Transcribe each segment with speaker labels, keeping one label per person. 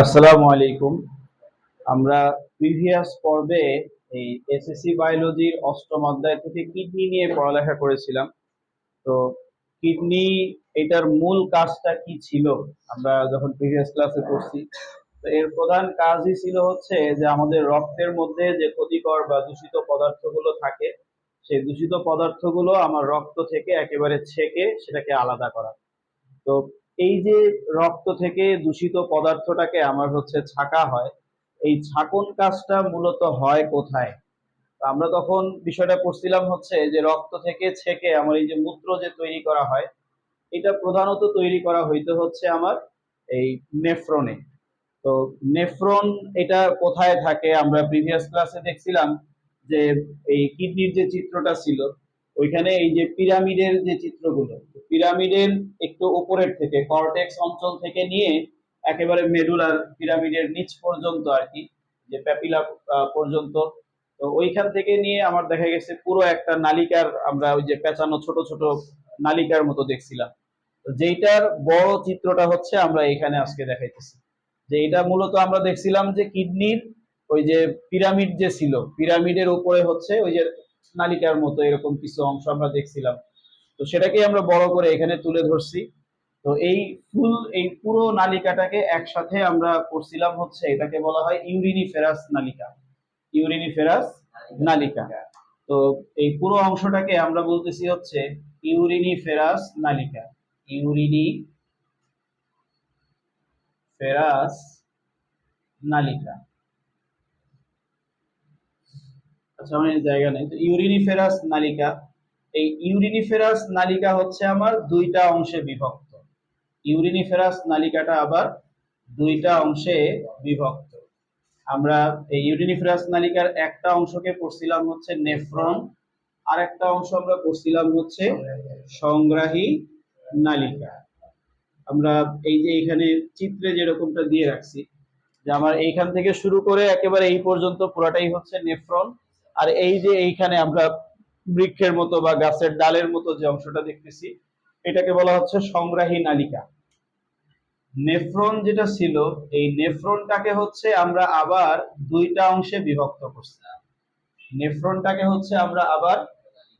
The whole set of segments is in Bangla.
Speaker 1: আসসালামু আলাইকুম আমরা প্রিভিয়াস পর্বে এই এসএসসি বায়োলজির অষ্টম অধ্যায় থেকে কিডনি নিয়ে পড়ালেখা করেছিলাম। তো কিডনি এটার মূল কাজটা কি ছিল? আমরা যখন প্রিভিয়াস ক্লাসে পড়ছি, তো এর প্রধান কাজই ছিল হচ্ছে যে আমাদের রক্তের মধ্যে যে ক্ষতিকর বা দূষিত পদার্থগুলো থাকে, সেই দূষিত পদার্থগুলো আমার রক্ত থেকে একেবারে ছেঁকে সেটাকে আলাদা করা। তো এই যে রক্ত থেকে দূষিত পদার্থটাকে আমার হচ্ছে ছাকা হয়, এই ছাকন কাজটা মূলত হয় কোথায়? আমরা তখন বিষয়টা পড়ছিলাম হচ্ছে যে রক্ত থেকে ছেঁকে আমার এই যে মূত্র যে তৈরি করা হয়, এটা প্রধানত তৈরি করা হইতে হচ্ছে আমার এই নেফ্রনে। তো নেফ্রন এটা কোথায় থাকে? আমরা প্রিভিয়াস ক্লাসে দেখছিলাম যে এই কিডনির যে চিত্রটা ছিল ওইখানে এই যে পিরামিডের যে চিত্রগুলো, পিরামিডের একটু উপরের থেকে, কর্টেক্স অঞ্চল থেকে নিয়ে একেবারে মেডুলার পিরামিডের নিচ পর্যন্ত আর কি যে প্যাপিলা পর্যন্ত। তো ওইখান থেকে নিয়ে আমার দেখা গেছে পুরো একটা নালিকার আমরা ওই যে পেঁচানো ছোট ছোট নালিকার মতো দেখছিলাম। যেইটার বড় চিত্রটা হচ্ছে আমরা এখানে আজকে দেখাইতেছি। যে এটা মূলত আমরা দেখছিলাম যে কিডনির ওই যে পিরামিড যে ছিল, পিরামিডের উপরে হচ্ছে ওই যে নালিকার মতো এরকম কিছু অংশ আমরা দেখছিলাম। তো সেটাকে আমরা বড় করে এখানে তুলে ধরছি। তো এই ফুল, এই পুরো নালিকাটাকে একসাথে আমরা করছিলাম হচ্ছে এটাকে বলা হয় ইউরিনিফেরাস নালিকা। ইউরিনিফেরাস নালিকা। তো এই পুরো অংশটাকে আমরা বলতেছি হচ্ছে ইউরিনিফেরাস নালিকা। ইউরিনি ফেরাস নালিকা। এই জায়গা নেই। তো ইউরিনিফেরাস নালিকা, এই ইউরিনিফেরাস নালিকা হচ্ছে আমার দুইটা অংশে বিভক্ত। ইউরিনিফেরাস নালিকাটা আবার দুইটা অংশে বিভক্ত। আমরা এই ইউরিনিফেরাস নালিকার একটা অংশকে পড়ছিলাম হচ্ছে নেফ্রন আর একটা অংশ আমরা পড়ছিলাম হচ্ছে সংগ্রাহী নালিকা। আমরা এই যে এখানে চিত্রে যেরকমটা দিয়ে রাখছি, যে আমার এইখান থেকে শুরু করে একেবারে এই পর্যন্ত পুরাটাই হচ্ছে নেফ্রন আর এই যে এইখানে আমরা বৃক্ষের মতো বা গাছের ডালের মতো যে অংশটা দেখতেছি, এটাকে বলা হচ্ছে সংগ্রাহী নালিকা। নেফ্রন যেটা ছিল, এই নেফ্রনটাকে হচ্ছে আমরা আবার দুইটা অংশে বিভক্ত করছি নেফ্রনটাকে হচ্ছে আমরা আবার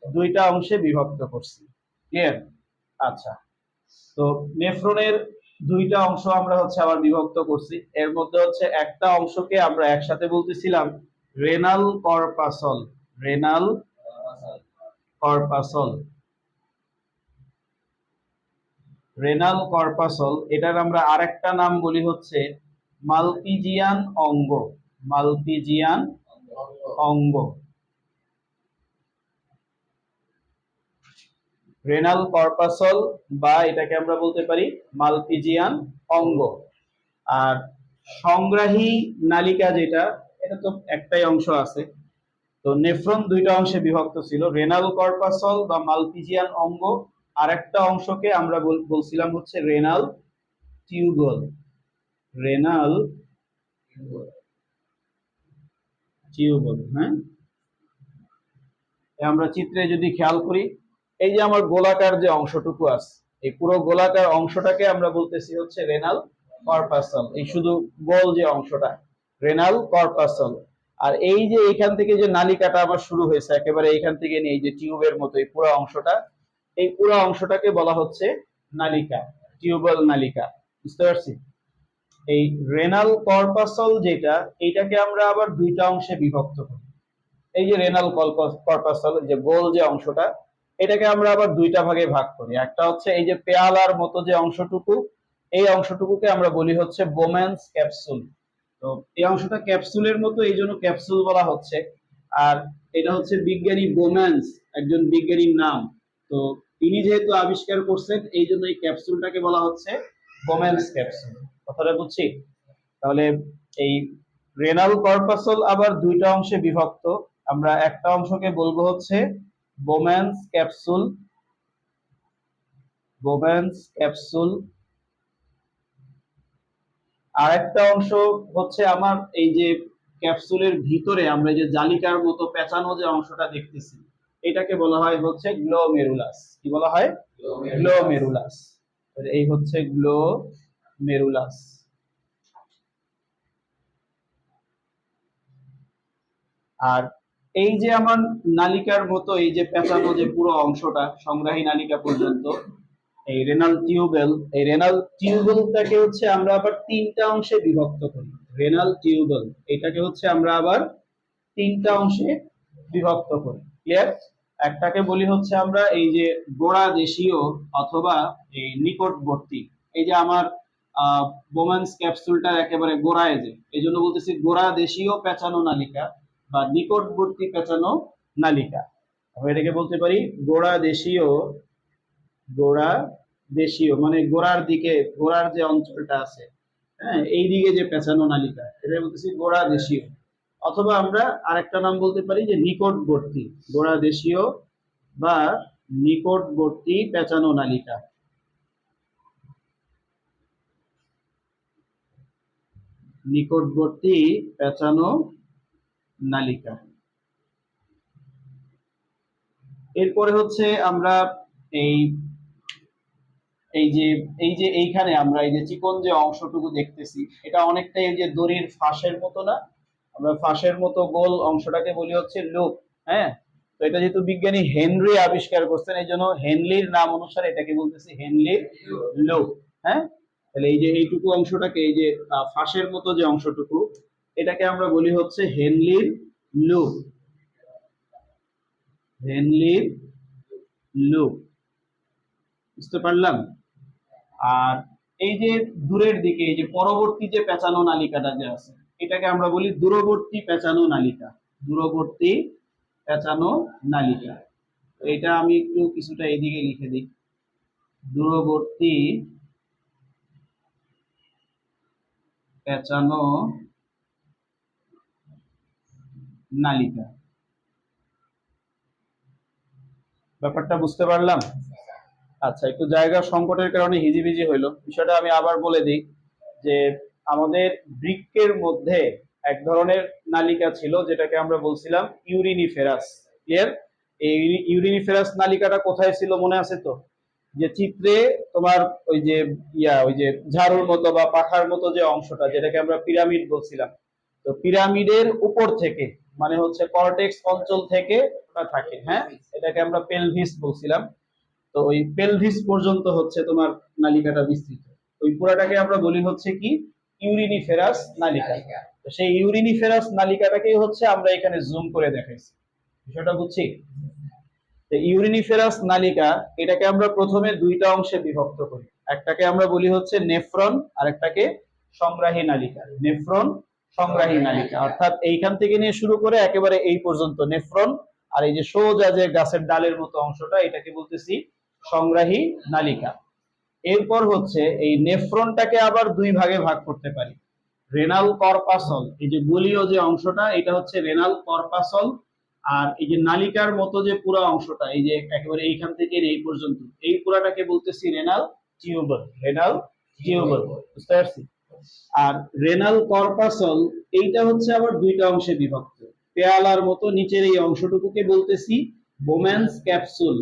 Speaker 1: দুইটা অংশে বিভক্ত করছি। ক্লিয়ার আচ্ছা। তো নেফ্রনের দুইটা অংশ আমরা হচ্ছে আবার বিভক্ত করছি। এর মধ্যে হচ্ছে একটা অংশকে আমরা একসাথে বলতেছিলাম renal corpuscle renal corpuscle renal corpuscle এটার আমরা আরেকটা নাম বলি হচ্ছে মালপিজিয়ান অঙ্গ। মালপিজিয়ান অঙ্গ। রেনাল কর্পাসল বা এটাকে আমরা বলতে পারি মালপিজিয়ান অঙ্গ। আর সংগ্রাহী নালিকা যেটা এটা তো একটাই অংশ আছে। তো নেফ্রন দুইটা অংশে বিভক্ত ছিল রেনাল কর্পাসল বা মালপিজিয়ান অঙ্গ আর একটা অংশকে আমরা বলছিলাম হচ্ছে রেনাল টিউবল রেনাল টিউবল হ্যাঁ? আমরা চিত্রে যদি খেয়াল করি, এই যে আমার গোলাকার যে অংশটুকু আছে, এই পুরো গোলাকার অংশটাকে আমরা বলতেছি হচ্ছে রেনাল কর্পাসল এই শুধু গোল যে অংশটা রেনাল কর্পাসল আর এই যে এখান থেকে যে নালিকাটা আমার শুরু হয়েছে, একেবারে এইখান থেকে নিয়ে যে টিউবের মতো এই পুরো অংশটা, এই পুরো অংশটাকে বলা হচ্ছে নালিকা টিউবাল নালিকা। বুঝতে পারছি? এই রেনাল কর্পাসল যেটা এইটাকে আমরা আবার দুইটা অংশে বিভক্ত করি। এই যে রেনাল কর্পাসল যে গোল যে অংশটা, এটাকে আমরা আবার দুইটা ভাগে ভাগ করি। একটা হচ্ছে এই যে পেয়ালার মতো যে অংশটুকু, এই অংশটুকুকে আমরা বলি হচ্ছে বোম্যান্স ক্যাপসুল তো এই অংশটা ক্যাপসুলের মতো, এই জন্য ক্যাপসুল বলা হচ্ছে। আর এটা হচ্ছে বিজ্ঞানী বোম্যান্স, একজন বিজ্ঞানীর নাম। তো তিনি যেহেতু আবিষ্কার করছেন, এই জন্য এই ক্যাপসুলটাকে বলা হচ্ছে বোম্যান্স ক্যাপসুল। কথাটা বুঝছি? তাহলে এই রেনাল কর্পাসল আবার দুইটা অংশে বিভক্ত। আমরা একটা অংশকে বলব হচ্ছে বোম্যান্স ক্যাপসুল। বোম্যান্স ক্যাপসুল আর একটা অংশ হচ্ছে আমার এই যে ক্যাপসুলের ভিতরে আমরা যে জালিকার মতো পেঁচানো যে অংশটা দেখতেছি, এটাকে বলা হয় হচ্ছে গ্লোমেরুলাস কি বলা হয়? গ্লোমেরুলাস এই হচ্ছে গ্লো মেরুলাস আর এই যে আমার নালিকার মতো এই যে পেঁচানো যে পুরো অংশটা, সংগ্রাহী নালিকা পর্যন্ত এই রেনাল টিউবেল এই রেনাল টিউবেলটাকে হচ্ছে আমরা আবার তিনটা অংশে বিভক্ত করি। রেনাল টিউবেল এটাকে হচ্ছে আমরা আবার তিনটা অংশে বিভক্ত করি। ক্লিয়ার একটাকে বলি হচ্ছে আমরা এই যে গোড়া দেশীয় অথবা এই নিকটবর্তী, এই যে আমার বোম্যান্স ক্যাপসুলটার একেবারে গোড়ায় যে এই জন্য বলতেছি গোড়া দেশীয় পেঁচানো নালিকা বা নিকটবর্তী পেঁচানো নালিকা। আমরা এটাকে বলতে পারি গোড়া দেশীয় গোড়া দেশীয় মানে গোড়ার দিকে, গোড়ার যে অঞ্চলটা আছে হ্যাঁ এই দিকে যে পেঁচানো নালিকা এটা বলতেছি গোড়া দেশীয়। অথবা আমরা আরেকটা নাম বলতে পারি যে নিকটবর্তী, গোড়া দেশীয় বা নিকটবর্তী পেঁচানো নালিকা। নিকটবর্তী পেঁচানো নালিকা। এরপরে হচ্ছে আমরা এই এই যে এই যে এইখানে আমরা এই যে চিকন যে অংশটুকু দেখতেছি, এটা অনেকটাই এই যে দড়ির ফাঁসের মতো না? আমরা ফাঁসের মতো গোল অংশটাকে বলি হচ্ছে লুপ হ্যাঁ? তো এটা যেহেতু বিজ্ঞানী হেনরি আবিষ্কার করছেন, এই জন্য হেনলির নাম অনুসারে এটাকে বলতেছি হেনলির লুপ হ্যাঁ? তাহলে এই যে এইটুকু অংশটাকে, এই যে ফাঁসের মতো যে অংশটুকু, এটাকে আমরা বলি হচ্ছে হেনলির লুপ। হেনলির লুপ। বুঝতে পারলাম? আর এই যে দূরের দিকে, এই যে পরবর্তী যে পেঁচানো নালিকাটা যে আছে, এটাকে আমরা বলি দূরবর্তী পেঁচানো নালিকা। দূরবর্তী পেঁচানো নালিকা। এটা আমি একটু কিছুটা এইদিকে লিখে দিই। দূরবর্তী পেঁচানো নালিকা। ব্যাপারটা বুঝতে পারলাম? আচ্ছা একটু জায়গা সংকটের কারণে হিজিবিজি হইল। বিষয়টা আমি আবার বলে দিই যে আমাদের বৃক্কের মধ্যে এক ধরনের নালিকা ছিল, যেটাকে আমরা বলছিলাম ইউরিনিফেরাস। ক্লিয়ার এই ইউরিনিফেরাস নালিকাটা কোথায় ছিল মনে আছে তো? যে চিত্রে তোমার ওই যে ইয়া, ওই যে ঝাড়ুর মতো বা পাখার মতো যে অংশটা, যেটাকে আমরা পিরামিড বলছিলাম। তো পিরামিডের উপর থেকে মানে হচ্ছে কর্টেক্স অঞ্চল থেকে ওটা থাকে হ্যাঁ? এটাকে আমরা পেলভিস বলছিলাম। তো ওই পেলভিস পর্যন্ত হচ্ছে তোমার নালিকাটা বিস্তৃত। ওই পুরাটাকে আমরা বলি হচ্ছে কি? ইউরিনিফেরাস নালিকা। তো সেই ইউরিনিফেরাস নালিকাটাকেই হচ্ছে আমরা এখানে জুম করে দেখাইছি। বিষয়টা বুঝছি? তো ইউরিনিফেরাস নালিকা এটাকে আমরা প্রথমে দুইটা অংশে বিভক্ত করি। একটাকে আমরা বলি হচ্ছে নেফ্রন আর একটাকে সংগ্রাহী নালিকা। নেফ্রন সংগ্রাহী নালিকা। অর্থাৎ এইখান থেকে নিয়ে শুরু করে একেবারে এই পর্যন্ত নেফ্রন আর এই যে সোজা যে গাছের ডালের মতো অংশটা এটাকে বলতেছি সংগ্রাহী নালিকা। এরপর হচ্ছে এই নেফ্রনটাকে আবার দুই ভাগে ভাগ করতে পারি। রেনাল কর্পাসল এই যে বলীয় যে অংশটা, এটা হচ্ছে রেনাল কর্পাসল আর এই যে নালিকার মতো যে পুরো অংশটা, এই যে একেবারে এইখান থেকে এই পর্যন্ত, এই পুরাটাকে বলতেছি রেনাল টিউবল রেনাল টিউবল বুঝতে পারছি? আর রেনাল কর্পাসল এইটা হচ্ছে আবার দুইটা অংশে বিভক্ত। পেয়ালার মতো নিচের এই অংশটুকুকে বলতেছি বোম্যান্স ক্যাপসুল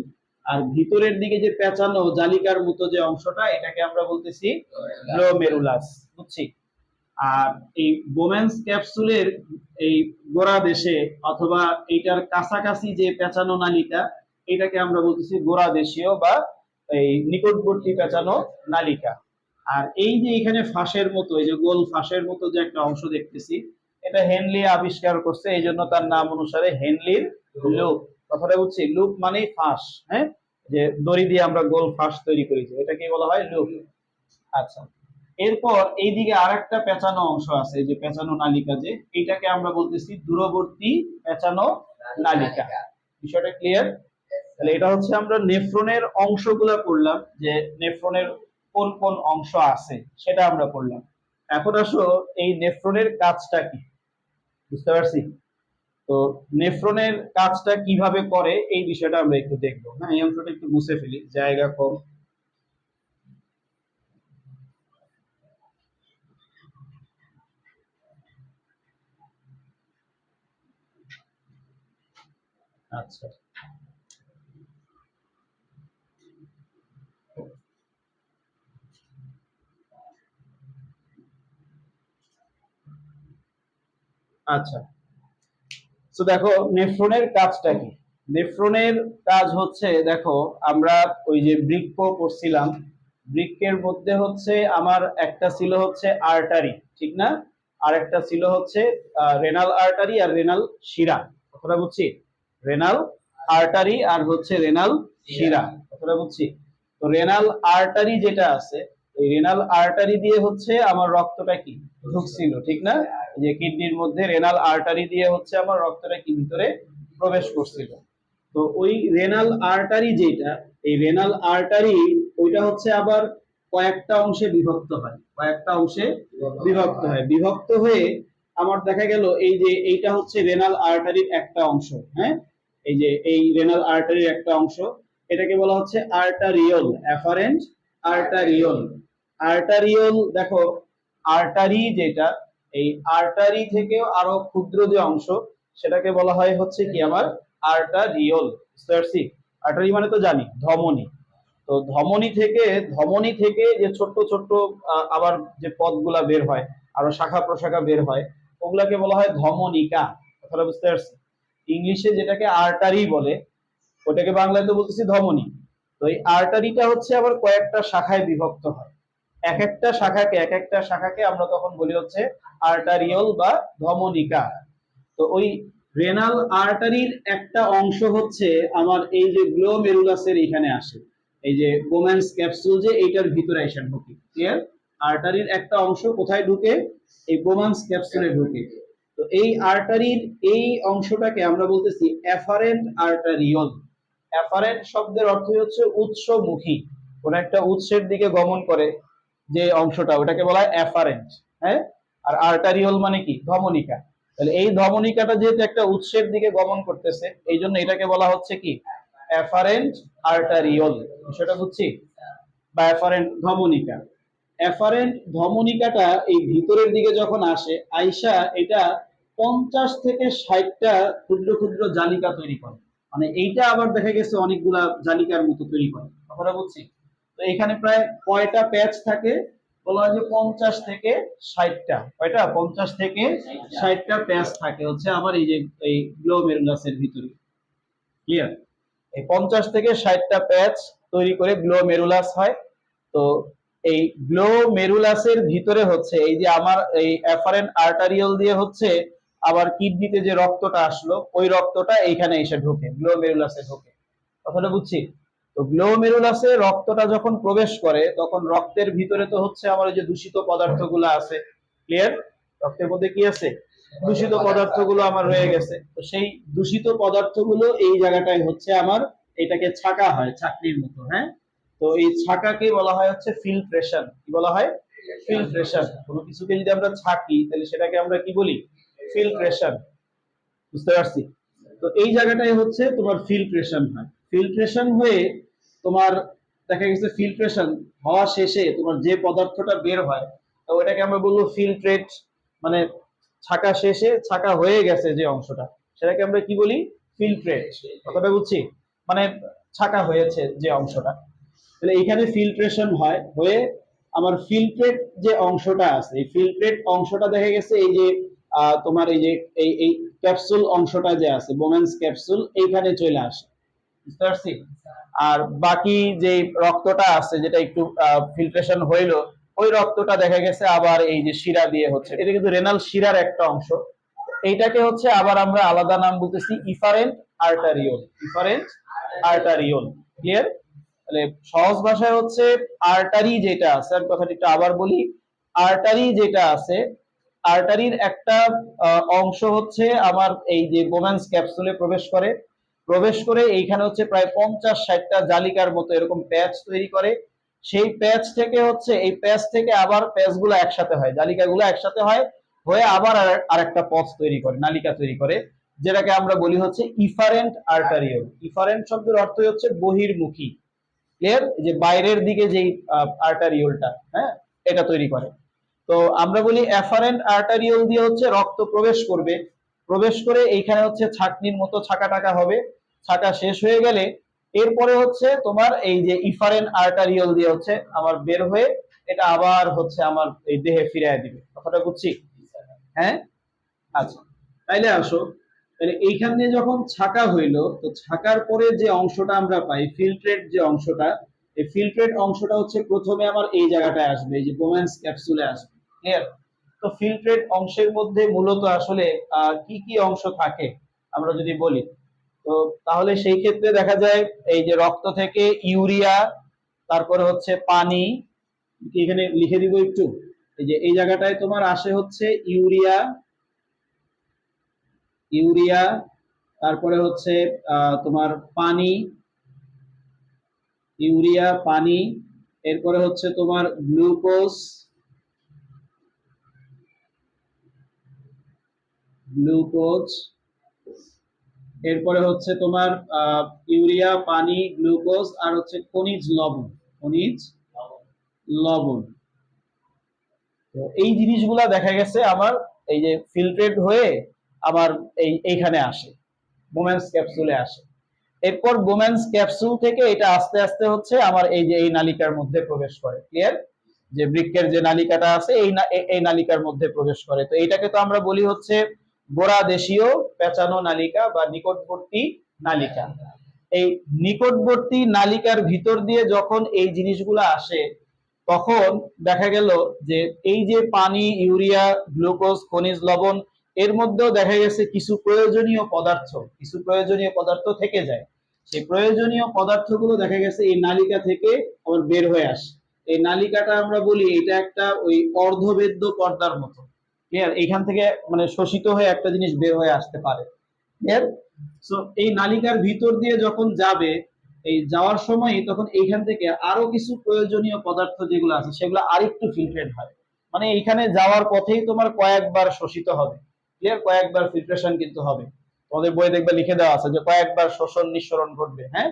Speaker 1: আর ভিতরের দিকে যে পেঁচানো জালিকার মতো যে অংশটা, এটাকে আমরা বলতেছি গ্লোমেরুলাস বুঝছি? আর এই বোম্যান্স ক্যাপসুলের এই গোড়া দেশে অথবা এইটার কাছাকাছি যে পেঁচানো নালিকা, এটাকে আমরা বলতেছি গোড়া দেশীয় বা এই নিকটবর্তী পেঁচানো নালিকা। আর এই যে এখানে ফাঁসের মতো, এই যে গোল ফাঁসের মতো যে একটা অংশ দেখতেছি, এটা হেনলি আবিষ্কার করছে, এই জন্য তার নাম অনুসারে হেনলির লুপ কথাটা বুঝছি লুপ মানেই ফাঁস হ্যাঁ? যে দড়ি দিয়ে আমরা গোল ফাঁস তৈরি করি যে এটাকে বলা হয় লুপ। আচ্ছা এরপর এইদিকে আরেকটা পেঁচানো অংশ আছে যে পেঁচানো নালিকা যে এটাকে আমরা বলতেছি দূরবর্তী পেঁচানো নালিকা। বিষয়টা ক্লিয়ার তাহলে এটা হচ্ছে আমরা নেফ্রনের অংশগুলো পড়লাম যে নেফ্রনের কোন কোন অংশ আছে সেটা আমরা পড়লাম। এখন আসো এই নেফ্রনের কাজটা কি? বুঝতে পারছি? তো নেফ্রনের কাজটা কীভাবে করে, এই বিষয়টা আমরা একটু দেখব। হ্যাঁ এই অংশটা একটু মুছে ফেলি, জায়গা কম। আচ্ছা। আচ্ছা। তো দেখো, নেফ্রনের কাজটা কি? নেফ্রনের কাজ হচ্ছে, দেখো, আমরা ওই যে বৃক্ক করছিলাম, বৃক্কের মধ্যে হচ্ছে আমার একটা ছিল হচ্ছে আর্টারি, ঠিক না? আর একটা ছিল হচ্ছে রেনাল আর্টারি আর রেনাল শিরা। কথাটা বুঝছি? রেনাল আর্টারি আর হচ্ছে রেনাল শিরা। কথাটা বুঝছি? তো রেনাল আর্টারি যেটা আছে, এই রেনাল আর্টারি দিয়ে হচ্ছে আমার রক্তটা কি? ঢুকছিল, ঠিক না? যে কিডনির মধ্যে রেনাল আর্টারি দিয়ে হচ্ছে আমার রক্তটা কি ভিতরে প্রবেশ করছিল। তো ওই রেনাল আর্টারি যেটা, এই রেনাল আর্টারি ওইটা হচ্ছে আবার কয়েকটা অংশে বিভক্ত হয়। কয়েকটা অংশে বিভক্ত হয়। বিভক্ত হয়ে আমার দেখা গেল এই যে এইটা হচ্ছে রেনাল আর্টারির একটা অংশ হ্যাঁ? এই যে এই রেনাল আর্টারির একটা অংশ, এটাকে বলা হচ্ছে আর্টারিওল অ্যাফারেন্ট আর্টারিওল আর্টারিওল দেখো আর্টারি যেটা এই আর্টারি থেকেও আরও ক্ষুদ্র যে অংশ, সেটাকে বলা হয় হচ্ছে কি আমার আর্টারিওল বুঝতে আর্টারি মানে তো জানি, ধমনী। তো ধমনী থেকে ধমনী থেকে যে ছোট্ট ছোট্ট আবার যে পদগুলা বের হয়, আরও শাখা প্রশাখা বের হয়, ওগুলাকে বলা হয় ধমনিকা কথাটা বুঝতে পারছি ইংলিশে যেটাকে আর্টারি বলে, ওটাকে বাংলায় তো বলতেছি ধমনী। তো এই আর্টারিটা হচ্ছে আবার কয়েকটা শাখায় বিভক্ত হয়। এক একটা শাখাকে, এক একটা শাখাকে আমরা তখন বলি হচ্ছে আর্টারিওল বা ধমনিকা। তো ওই রেনাল আর্টারির একটা অংশ হচ্ছে আমার এই যে গ্লোমেরুলাসের এখানে আসে। এই যে গোম্যান্স ক্যাপসুল যে এইটার ভিতরে এসে ঢুকে। ক্লিয়ার আর্টারির একটা অংশ কোথায় ঢুকে? এই গোমান্স ক্যাপসুলে ঢুকে। তো এই আর্টারির এই অংশটাকে আমরা বলতেছি অ্যাফারেন্ট আর্টারিওল অ্যাফারেন্ট শব্দের অর্থই হচ্ছে উৎসমুখী। কোন একটা উৎসের দিকে গমন করে। যে অংশটা ওটাকে বলা হয় অ্যাফারেন্ট হ্যাঁ? আর আর্টারিওল মানে কি? ধমনিকা। তাহলে এই ধমনিকাটা যেহেতু একটা উৎসের দিকে গমন করতেছে, এই জন্য এটাকে বলা হচ্ছে কি? অ্যাফারেন্ট আর্টারিওল বিষয়টা বুঝছি? বা অ্যাফারেন্ট ধমনিকা। অ্যাফারেন্ট ধমনিকাটা এই ভিতরের দিকে যখন আসে আইসা এটা পঞ্চাশ থেকে ষাটটা ক্ষুদ্র ক্ষুদ্র জালিকা তৈরি করে। মানে এইটা আবার দেখা গেছে অনেকগুলা জালিকার মতো তৈরি করে। কথাটা বুঝছি? তো এখানে প্রায় কয়টা প্যাচ থাকে? বলা হয় যে পঞ্চাশ থেকে ষাটটা। কয়টা? পঞ্চাশ থেকে ষাটটা প্যাচ থাকে হচ্ছে আমার এই যে, এই গ্লোমেরুলাসের ভিতরে। ক্লিয়ার এই পঞ্চাশ থেকে ষাটটা প্যাচ তৈরি করে গ্লোমেরুলাস হয়। তো এই গ্লোমেরুলাসের ভিতরে হচ্ছে এই যে আমার এই অ্যাফারেন্ট আর্টারিয়াল দিয়ে হচ্ছে আবার কিডনিতে যে রক্তটা আসলো, ওই রক্তটা এইখানে এসে ঢোকে গ্লোমেরুলাসে ঢোকে। কথাটা বুঝছি? তো গ্লোমেরুলাসে রক্তটা যখন প্রবেশ করে, তখন রক্তের ভিতরে তো হচ্ছে আমার যে দূষিত পদার্থগুলো আছে। ক্লিয়ার রক্তের মধ্যে কি আছে? দূষিত পদার্থগুলো আমার রয়ে গেছে। তো সেই দূষিত পদার্থগুলো এই জায়গাটায় হচ্ছে আমার এটাকে ছাকা হয় চাকরির মতো হ্যাঁ? তো এই ছাকাকে বলা হয় হচ্ছে ফিল্ট্রেশন কি বলা হয়? ফিল্ট্রেশন কোনো কিছুকে যদি আমরা ছাকি, তাহলে সেটাকে আমরা কি বলি? ফিল্ট্রেশন বুঝতে পারছি? তো এই জায়গাটাই হচ্ছে তোমার ফিল্ট্রেশন হয়। ফিল্ট্রেশন হয়ে তোমার দেখা গেছে ফিল্ট্রেশন হওয়া শেষে তোমার যে পদার্থটা বের হয়, তো ওটাকে আমরা বলব ফিল্ট্রেট মানে ছাকা শেষে ছাকা হয়ে গেছে যে অংশটা, সেটাকে আমরা কি বলি? ফিল্ট্রেট কথাটা বুঝছি? মানে ছাকা হয়েছে যে অংশটা। তাহলে এখানে ফিল্ট্রেশন হয়, হয়ে আমার ফিল্ট্রেট যে অংশটা আছে, এই ফিল্ট্রেট অংশটা দেখা গেছে এই যে তোমার এই যে, এই এই ক্যাপসুল অংশটা যে আছে বোমেন্স ক্যাপসুল এইখানে চলে আসে। আর বাকি যে রক্তটা আছে, যেটা একটু ফিল্ট্রেশন হইল, ওই রক্তটা দেখা গেছে আবার এই যে শিরা দিয়ে হচ্ছে। এটা কিন্তু রেনাল শিরার একটা অংশ। এইটাকে হচ্ছে আবার আমরা আলাদা নাম বলতেছি efferent arteriole. Efferent arteriole. Clear তাহলে সহজ ভাষায় হচ্ছে আর্টারি যেটা আছে, আমি কথাটি একটু আবার বলি। আর্টারি যেটা আছে, আর্টারির একটা অংশ হচ্ছে আমার এই যে বোম্যান্স ক্যাপসুলে প্রবেশ করে। প্রবেশ করে এইখানে হচ্ছে প্রায় পঞ্চাশ ষাটটা জালিকার মতো এরকম প্যাচ তৈরি করে। সেই প্যাচ থেকে হচ্ছে, এই প্যাচ থেকে আবার প্যাচগুলো একসাথে হয় জালিকা গুলো একসাথে হয়, হয়ে আবার আর- আরেকটা পথ তৈরি করে, নালিকা তৈরি করে, যেটাকে আমরা বলি হচ্ছে ইফারেন্ট আর্টারিওল ইফারেন্ট শব্দের অর্থই হচ্ছে বহির্মুখী। এর যে বাইরের দিকে যেই আর্টারিওলটা হ্যাঁ এটা তৈরি করে। তো আমরা বলি অ্যাফারেন্ট আর্টারিওল দিয়ে হচ্ছে রক্ত প্রবেশ করবে। প্রবেশ করে এইখানে হচ্ছে ছাকনির মতো ছাকা টাকা হবে। ছাকা শেষ হয়ে গেলে এরপরে হচ্ছে তোমার এই যে ইফারেন্ট আর্টারিওল দিয়ে হচ্ছে আমার বের হয়ে এটা আবার হচ্ছে আমার এই দেহে ফিরিয়ে দিবে। কথাটা বুঝছি? হ্যাঁ? আচ্ছা তাইলে আসো। তাহলে এইখান দিয়ে যখন ছাকা হইল, তো ছাকার পরে যে অংশটা আমরা পাই ফিল্ট্রেট যে অংশটা, এই ফিল্ট্রেট অংশটা হচ্ছে প্রথমে আমার এই জায়গাটায় আসবে, এই যে বোম্যান্স ক্যাপসুলে আসবে। ক্লিয়ার তো ফিল্ট্রেট অংশের মধ্যে মূলত আসলে কি কি অংশ থাকে আমরা যদি বলি? তো তাহলে সেই ক্ষেত্রে দেখা যায়, এই যে রক্ত থেকে ইউরিয়া, তারপরে হচ্ছে পানি এখানে লিখে দিব একটু? এই যে এই জায়গাটায় তোমার আসে হচ্ছে ইউরিয়া ইউরিয়া, তারপরে হচ্ছে তোমার পানি, ইউরিয়া, পানি, এরপরে হচ্ছে তোমার গ্লুকোজ গ্লুকোজ এরপরে হচ্ছে তোমার ইউরিয়া, পানি গ্লুকোজ আর হচ্ছে খনিজ লবণ। খনিজ লবণ। তো এই জিনিসগুলা দেখা গেছে আমার, এই যে ফিল্ট্রেট হয়ে আবার এই, এইখানে আসে বোম্যান্স ক্যাপসুলে আসে। এরপর বোম্যান্স ক্যাপসুল থেকে এটা আস্তে আস্তে হচ্ছে আমার এই যে এই নালিকার মধ্যে প্রবেশ করে। ক্লিয়ার যে বৃক্কের যে নালিকাটা আছে এই এই নালিকার মধ্যে প্রবেশ করে। তো এইটাকে তো আমরা বলি হচ্ছে গোড়া দেশীয় পেঁচানো নালিকা বা নিকটবর্তী নালিকা। এই নিকটবর্তী নালিকার ভিতর দিয়ে যখন এই জিনিসগুলো আসে, তখন দেখা গেল যে এই যে পানি, ইউরিয়া, গ্লুকোজ, খনিজ লবণ, এর মধ্যেও দেখা গেছে কিছু প্রয়োজনীয় পদার্থ, কিছু প্রয়োজনীয় পদার্থ থেকে যায়। সেই প্রয়োজনীয় পদার্থগুলো দেখা গেছে এই নালিকা থেকে আবার বের হয়ে আসে। এই নালিকাটা আমরা বলি এটা একটা ওই অর্ধবেদ্য পর্দার মতো। এইখান থেকে মানে শোষিত হয়ে একটা জিনিস বের হয়ে আসতে পারে। এই নালিকার ভিতর দিয়ে যখন যাবে, এই যাওয়ার সময় তখন এইখান থেকে আরও কিছু প্রয়োজনীয় পদার্থ যেগুলো আছে, সেগুলো আরেকটু ফিল্ট্রেট হয়। মানে এইখানে যাওয়ার পথেই তোমার কয়েকবার শোষিত হবে। ক্লিয়ার কয়েকবার ফিল্ট্রেশন কিন্তু হবে। তোমাদের বই দেখবে লিখে দেওয়া আছে যে কয়েকবার শোষণ নিঃসরণ ঘটবে হ্যাঁ?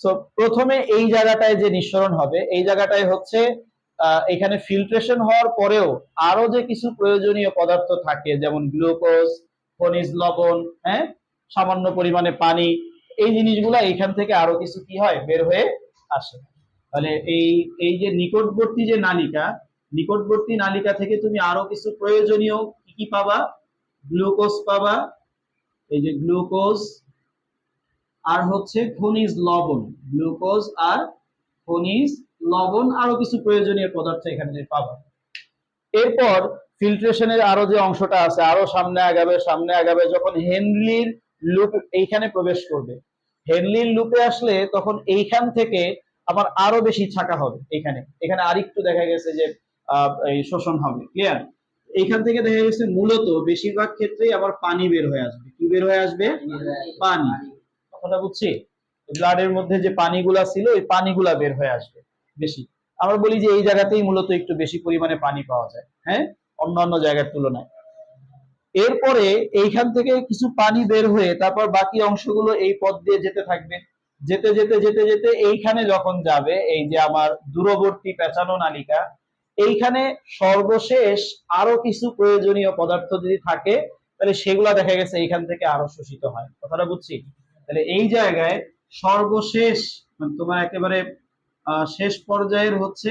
Speaker 1: সো প্রথমে এই জায়গাটায় যে নিঃসরণ হবে, এই জায়গাটায় হচ্ছে এখানে ফিল্ট্রেশন হওয়ার পরেও আরও যে কিছু প্রয়োজনীয় পদার্থ থাকে, যেমন গ্লুকোজ খনিজ লবণ হ্যাঁ? সামান্য পরিমাণে পানি, এই জিনিসগুলা এখান থেকে আরও কিছু কি হয়? বের হয়ে আসে। তাহলে এই এই যে নিকটবর্তী যে নালিকা, নিকটবর্তী নালিকা থেকে তুমি আরও কিছু প্রয়োজনীয় কি কি পাবা? গ্লুকোজ পাবা, এই যে গ্লুকোজ আর হচ্ছে খনিজ লবণ গ্লুকোজ আর খনিজ লবণ আরও কিছু প্রয়োজনীয় পদার্থ এখানে পাবা। এরপর ফিল্ট্রেশনের আরও যে অংশটা আছে, আরও সামনে আগাবে সামনে আগাবে, যখন হেনলির লুপ এইখানে প্রবেশ করবে। হেনলির লুপে আসলে তখন এইখান থেকে আবার আরও বেশি ছাকা হবে এখানে এখানে আরেকটু দেখা গেছে যে এই শোষণ হবে ক্লিয়ার এইখান থেকে দেখা গেছে মূলত বেশিরভাগ ক্ষেত্রেই আবার পানি বের হয়ে আসবে। কি বের হয়ে আসবে? পানি। কথাটা বুঝছি? ব্লাডের মধ্যে যে পানিগুলা ছিল, ওই পানিগুলা বের হয়ে আসবে। বেশি। আমরা বলি যে এই জায়গাতেই মূলত একটু বেশি পরিমাণে পানি পাওয়া যায় হ্যাঁ? অন্যান্য জায়গার তুলনায়। এরপরে এইখান থেকে কিছু পানি বের হয়ে তারপর বাকি অংশগুলো এই পথ দিয়ে যেতে থাকবে। যেতে যেতে যেতে যেতে এইখানে যখন যাবে, এই যে আমার দূরবর্তী পেঁচানো নালিকা, এইখানে সর্বশেষ আরও কিছু প্রয়োজনীয় পদার্থ যদি থাকে, তাহলে সেগুলা দেখা গেছে এইখান থেকে আরও শোষিত হয়। কথাটা বুঝছি? তাহলে এই জায়গায় সর্বশেষ মানে তোমার একেবারে শেষ পর্যায়ের হচ্ছে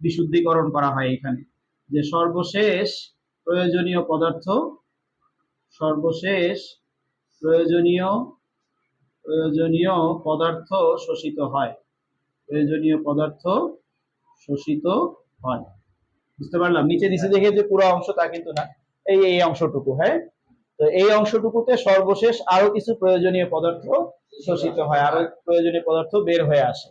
Speaker 1: বিশুদ্ধিকরণ করা হয় এখানে। যে সর্বশেষ প্রয়োজনীয় পদার্থ, সর্বশেষ প্রয়োজনীয় প্রয়োজনীয় পদার্থ শোষিত হয়। প্রয়োজনীয় পদার্থ শোষিত হয়। বুঝতে পারলাম? নিচে নিচে দেখে যে পুরো অংশ তা কিন্তু না। এই এই অংশটুকু হ্যাঁ? তো এই অংশটুকুতে সর্বশেষ আরও কিছু প্রয়োজনীয় পদার্থ শোষিত হয়। আরও প্রয়োজনীয় পদার্থ বের হয়ে আসে।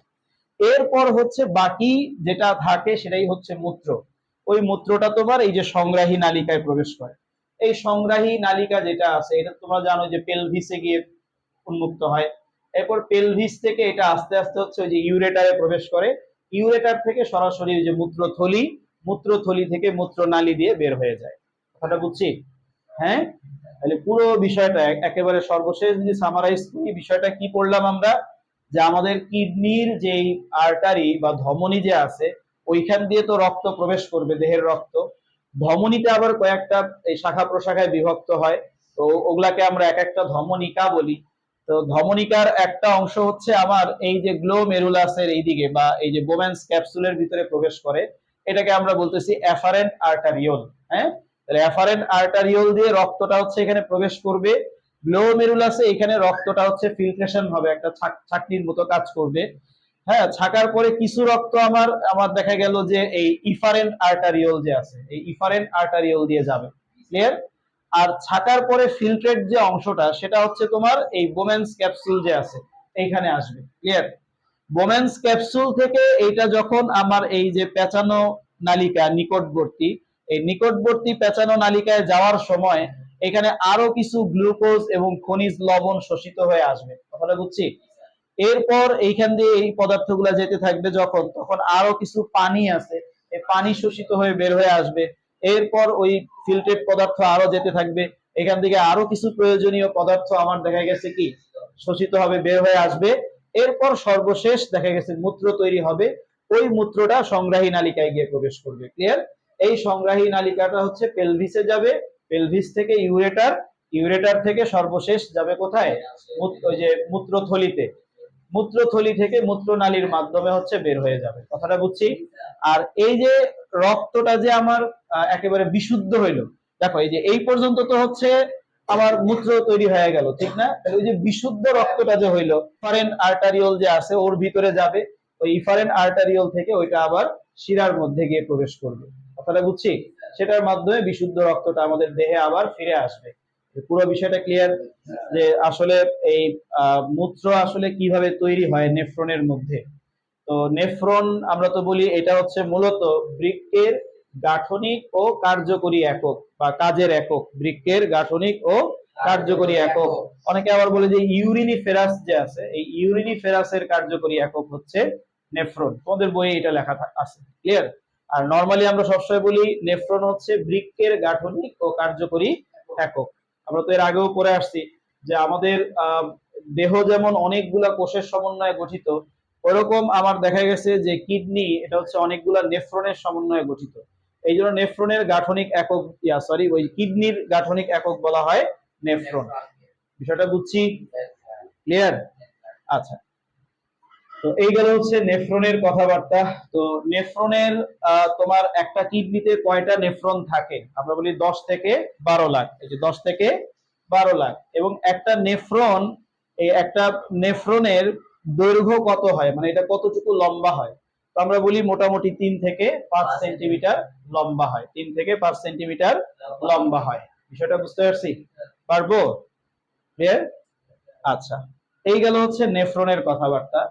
Speaker 1: এরপর হচ্ছে বাকি যেটা থাকে সেটাই হচ্ছে মূত্র। ওই মূত্রটা তোমার এই যে সংগ্রাহী নালিকায় প্রবেশ করে। এই সংগ্রাহী নালিকা যেটা আছে, এটা তোমরা জানো যে পেলভিসে গিয়ে উন্মুক্ত হয়। এরপর পেলভিস থেকে এটা আস্তে আস্তে হচ্ছে ওই যে ইউরেটারে প্রবেশ করে। ইউরেটার থেকে সরাসরি ওই যে মূত্রথলি মূত্রথলি থেকে মূত্রনালী দিয়ে বের হয়ে যায়। কথাটা বুঝছি? হ্যাঁ? তাহলে পুরো বিষয়টা, একেবারে সর্বশেষ যদি সামারাইজ করি, বিষয়টা কি পড়লাম আমরা? যে আমাদের কিডনির যেই আর্টারি বা ধমনী যে আছে, ওইখান দিয়ে তো রক্ত প্রবেশ করবে, দেহের রক্ত। ধমনীতে আবার কয়েকটা এই শাখা প্রশাখায় বিভক্ত হয়। তো ওগুলাকে আমরা এক একটা ধমনিকা বলি। তো ধমনিকার একটা অংশ হচ্ছে আমার এই যে গ্লো মেরুলাসের এইদিকে বা এই যে বোম্যান্স ক্যাপসুলের ভিতরে প্রবেশ করে। এটাকে আমরা বলতেছি অ্যাফারেন্ট আর্টারিওল হ্যাঁ? অ্যাফারেন্ট আর্টারিওল দিয়ে রক্তটা হচ্ছে এখানে প্রবেশ করবে। গ্লোমেরুলাসে এখানে রক্তটা হচ্ছে ফিল্ট্রেশন হবে, একটা ছাকনির মতো কাজ করবে। হ্যাঁ ছাকার পরে কিছু রক্ত আমার আমার দেখা গেল যে এই ইফারেন্ট আর্টারিওল যে আছে, এই আর্টারিওল দিয়ে যাবে। ক্লিয়ার আর ছাকার পরে ফিল্ট্রেট যে অংশটা, সেটা হচ্ছে তোমার এই বোমেন্স ক্যাপসুল যে আছে, এইখানে আসবে। ক্লিয়ার বোমেন্স ক্যাপসুল থেকে এইটা যখন আমার এই যে পেঁচানো নালিকা নিকটবর্তী, এই নিকটবর্তী পেঁচানো নালিকায় যাওয়ার সময় এখানে আরও কিছু গ্লুকোজ এবং খনিজ লবণ শোষিত হয়ে আসবে। কথাটা বুঝছি? এরপর এইখান দিয়ে এই পদার্থগুলা যেতে থাকবে যখন, তখন আরও কিছু পানি আছে, এই পানি শোষিত হয়ে বের হয়ে আসবে। এরপর ওই ফিল্ট্রেট পদার্থ আরও যেতে থাকবে। এখান থেকে আরও কিছু প্রয়োজনীয় পদার্থ আমার দেখা গেছে কি? শোষিত হবে, বের হয়ে আসবে। এরপর সর্বশেষ দেখা গেছে মূত্র তৈরি হবে। ওই মূত্রটা সংগ্রাহী নালিকায় গিয়ে প্রবেশ করবে। ক্লিয়ার এই সংগ্রাহী নালিকাটা হচ্ছে পেলভিসে যাবে পেলভিস থেকে ইউরেটার ইউরেটার থেকে সর্বশেষ যাবে কোথায়? ওই যে মূত্রথলিতে। মূত্রথলি থেকে মূত্রনালীর মাধ্যমে হচ্ছে বের হয়ে যাবে। কথাটা বুঝছি? আর এই যে রক্তটা যে আমার একেবারে বিশুদ্ধ হইল, দেখো, এই যে এই পর্যন্ত তো হচ্ছে আমার মূত্র তৈরি হয়ে গেল, ঠিক না? তাহলে ওই যে বিশুদ্ধ রক্তটা যে হইল ইফারেন্ট আর্টারিওল যে আছে, ওর ভিতরে যাবে, ওই ইফারেন্ট আর্টারিওল থেকে ওইটা আবার শিরার মধ্যে গিয়ে প্রবেশ করবে। কথাটা বুঝছি? সেটার মাধ্যমে বিশুদ্ধ রক্তটা আমাদের দেহে আবার ফিরে আসবে। পুরো বিষয়টা ক্লিয়ার যে আসলে এই মূত্র আসলে কীভাবে তৈরি হয় নেফ্রনের মধ্যে? তো নেফ্রন আমরা তো বলি এটা হচ্ছে মূলত বৃক্কের গাঠনিক ও কার্যকরী একক বা কাজের একক। বৃক্কের গাঠনিক ও কার্যকরী একক। অনেকে আবার বলে যে ইউরিনি ফেরাস যে আছে, এই ইউরিনি ফেরাসের কার্যকরী একক হচ্ছে নেফ্রন। তোমাদের বইয়ে এটা লেখা আছে। ক্লিয়ার আর নর্মালি আমরা সবসময় বলি নেফ্রন হচ্ছে বৃক্কের গাঠনিক ও কার্যকরী একক। আমরা তো এর আগেও পড়ে আসছি যে আমাদের দেহ যেমন অনেকগুলা কোষের সমন্বয়ে গঠিত ওরকম আমার দেখা গেছে যে কিডনি এটা হচ্ছে অনেকগুলা নেফ্রনের সমন্বয়ে গঠিত। এই জন্য নেফ্রনের গাঠনিক একক ইয়া সরি ওই কিডনির গাঠনিক একক বলা হয় নেফ্রন বিষয়টা বুঝছি? ক্লিয়ার আচ্ছা। তো এই গেল হচ্ছে নেফ্রনের কথাবার্তা। তো নেফ্রনের তোমার একটা কিডনিতে কয়টা নেফ্রন থাকে? আমরা বলি দশ থেকে বারো লাখ। এই যে দশ থেকে বারো লাখ। এবং একটা নেফ্রন এই একটা নেফ্রনের দৈর্ঘ্য কত হয়? মানে এটা কতটুকু লম্বা হয়? তো আমরা বলি মোটামুটি তিন থেকে পাঁচ সেন্টিমিটার লম্বা হয়। তিন থেকে পাঁচ সেন্টিমিটার লম্বা হয়। বিষয়টা বুঝতে পারছি? পারব? ক্লিয়ার আচ্ছা। এই গেল হচ্ছে নেফ্রনের কথাবার্তা।